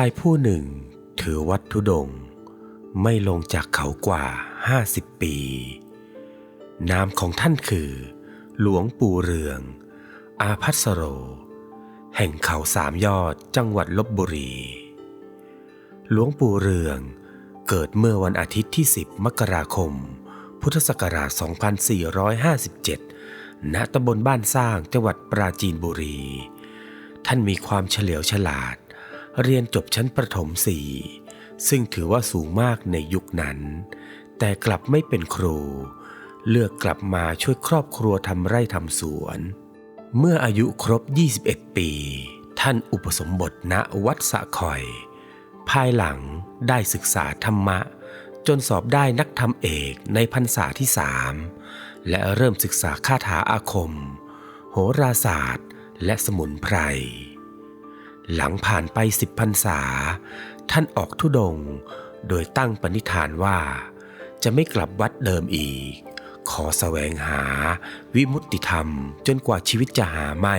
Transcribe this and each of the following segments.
ายผู้หนึ่ง ถือวัดทุดง ไม่ลงจากเขากว่า50ปี นามของท่านคือ หลวงปู่เรือง อาพัสโร แห่งเขาสามยอดจังหวัดลบบุรี หลวงปู่เรืองเกิดเมื่อวันอาทิตย์ที่ 10 มกราคม พุทธศักราช 2457 ณ ตำบลบ้านสร้างจังหวัดปราจีนบุรี ท่านมีความเฉลียวฉลาด เรียนจบชั้นประถมสี่ซึ่งถือว่าสูงมากในยุคนั้น แต่กลับไม่เป็นครู เลือกกลับมาช่วยครอบครัวทำไร่ทำสวน เมื่ออายุครบ 21 ปี ท่านอุปสมบทณวัดสะคอย ภายหลังได้ศึกษาธรรมะ จนสอบได้นักธรรมเอกในพรรษาที่สามและเริ่มศึกษาคาถาอาคม โหราศาสตร์ และสมุนไพร หลังผ่านไปสิบพรรษา ท่านออกทุดง โดยตั้งปณิธานว่า จะไม่กลับวัดเดิมอีก ขอแสวงหาวิมุตติธรรมจนกว่าชีวิตจะหาไม่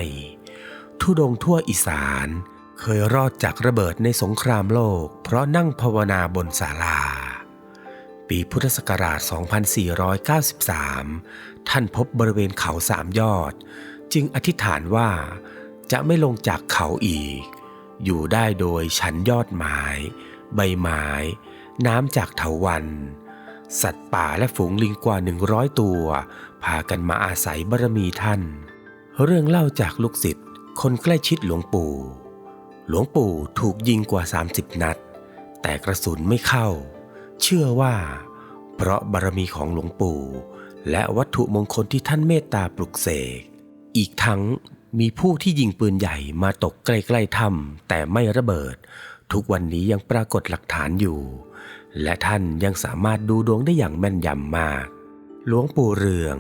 ทุดงทั่วอีสาน เคยรอดจากระเบิดในสงครามโลก เพราะนั่งภาวนาบนศาลา ปีพุทธศักราช 2493 ท่านพบบริเวณเขาสามยอด จึงอธิษฐานว่าจะไม่ลงจากเขาอีก อยู่ได้โดยชั้นยอดไม้ ใบไม้ น้ำจากเถาวัน สัตว์ป่าและฝูงลิงกว่า 100 ตัว พากันมาอาศัยบารมีท่าน เรื่องเล่าจากลูกศิษย์คนใกล้ชิดหลวงปู่ หลวงปู่ถูกยิงกว่า 30 นัด แต่กระสุนไม่เข้า เชื่อว่า เพราะบารมีของหลวงปู่ และวัตถุมงคลที่ท่านเมตตาปลุกเสกอีกทั้ง มีผู้ที่ยิงปืนใหญ่มาตกใกล้ๆถ้ำแต่ไม่ระเบิด ทุกวันนี้ยังปรากฏหลักฐานอยู่ และท่านยังสามารถดูดวงได้อย่างแม่นยำมาก หลวงปู่เรือง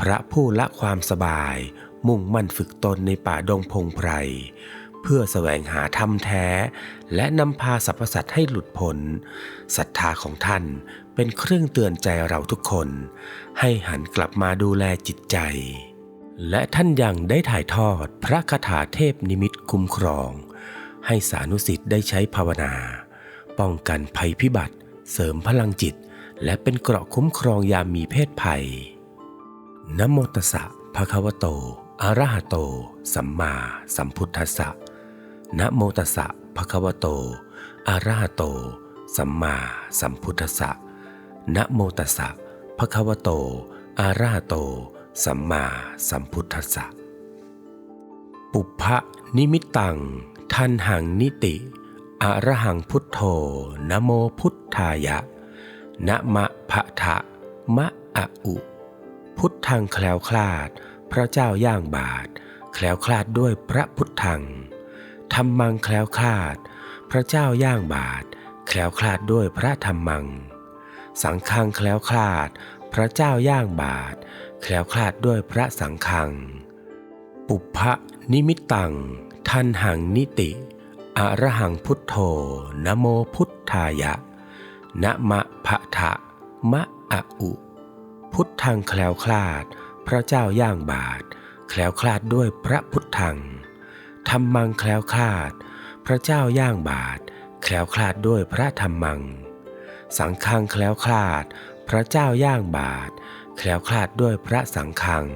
พระผู้ละความสบาย มุ่งมั่นฝึกตนในป่าดงพงไพร เพื่อแสวงหาธรรมแท้ และนำพาสรรพสัตว์ให้หลุดพ้นศรัทธาของท่านเป็นเครื่องเตือนใจเราทุกคน ให้หันกลับมาดูแลจิตใจ และท่านยังได้ถ่ายทอดพระคาถาเทพนิมิตคุ้มครอง ให้สานุสิทธิ์ได้ใช้ภาวนา ป้องกันภัยพิบัติ เสริมพลังจิต และเป็นเกราะคุ้มครองยามมีเพศภัยนะโมตัสสะภะคะวะโตอะระหะโต สัมมาสัมพุทธัสสะนะโมตัสสะภะคะวะโตอะระหะโต สัมมาสัมพุทธัสสะนะโมตัสสะภะคะวะโตอะระหะโต สัมมาสัมพุทธัสสะ ปุพพะนิมิตตัง ทันหังนิติ อระหังพุทโธนโมพุทธายะ นะมะพะทะมะอะอุ พุทธังแคล้วคลาด พระเจ้าย่างบาท แคล้วคลาดด้วยพระพุทธังธรรมังแคล้วคลาด พระเจ้าย่างบาท แคล้วคลาดด้วยพระธรรมัง สังฆังแคล้วคลาด พระเจ้าย่างบาท แคล้วคลาดด้วยพระสังฆัง ปุพะนิมิตตัง ทันหังนิติ อระหังพุทโธนโมพุทธายะ นะมะพะทะมะอะอุ พุทธังแคล้วคลาด พระเจ้าย่างบาท แคล้วคลาดด้วยพระพุทธังธรรมังแคล้วคลาด พระเจ้าย่างบาท แคล้วคลาดด้วยพระธรรมัง สังฆังแคล้วคลาด พระเจ้าย่างบาท แคล้วคลาดด้วยพระสังฆัง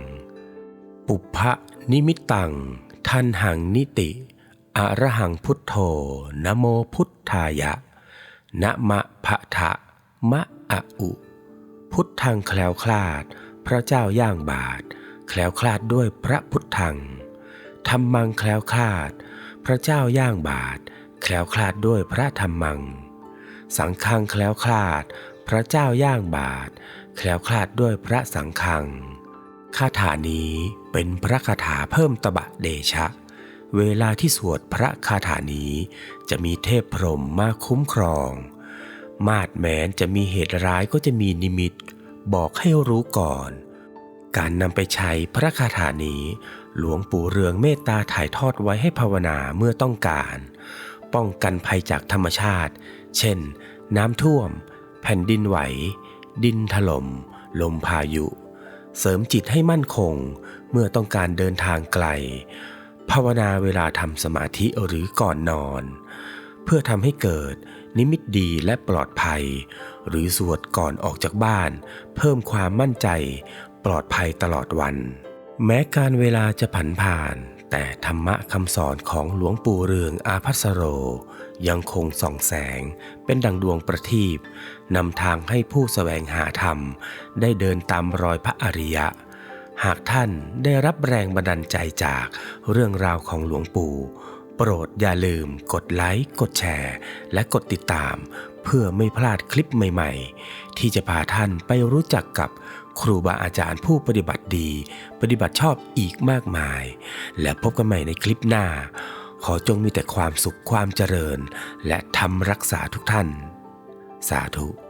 ปุพพะนิมิตตัง ทันหังนิติอะระหังพุทโธนโมพุทธายะนะมะพะทะมะอะอุ พุทธังแคล้วคลาด พระเจ้าย่างบาท แคล้วคลาดด้วยพระพุทธังธรรมังแคล้วคลาด พระเจ้าย่างบาท แคล้วคลาดด้วยพระธรรมัง สังฆังแคล้วคลาด พระเจ้าย่างบาท แคล้วคลาดด้วยพระสังฆังคาถานี้เป็นพระคาถาเพิ่มตบะเดชะ เวลาที่สวดพระคาถานี้จะมีเทพพรหมมาคุ้มครอง มาดแม้นจะมีเหตุร้ายก็จะมีนิมิต บอกให้รู้ก่อน การนำไปใช้พระคาถานี้ หลวงปู่เรืองเมตตาถ่ายทอดไว้ให้ภาวนาเมื่อต้องการ ป้องกันภัยจากธรรมชาติ เช่น น้ำท่วม แผ่นดินไหว ดินถลม่ม ลมพายุ เสริมจิตให้มั่นคงเมื่อต้องการเดินทางไกล ภาวนาเวลาทำสมาธิหรือก่อนนอน เพื่อทำให้เกิดนิมิตดีและปลอดภัย หรือสวดก่อนออกจากบ้าน เพิ่มความมั่นใจ ปลอดภัยตลอดวัน แม้การเวลาจะผันผ่าน แต่ธรรมะคำสอนของหลวงปู่เรืองอาภัสโร ยังคงส่องแสงเป็นดังดวงประทีปนำทางให้ผู้แสวงหาธรรม ได้เดินตามรอยพระอริยะ หากท่านได้รับแรงบันดาลใจจากเรื่องราวของหลวงปู่ โปรดอย่าลืมกดไลค์ กดแชร์ และกดติดตาม เพื่อไม่พลาดคลิปใหม่ ๆ ที่จะพาท่านไปรู้จักกับ ครูบาอาจารย์ผู้ปฏิบัติดี ปฏิบัติชอบอีกมากมาย และพบกันใหม่ในคลิปหน้า ขอจงมีแต่ความสุขความเจริญ และทำรักษาทุกท่าน สาธุ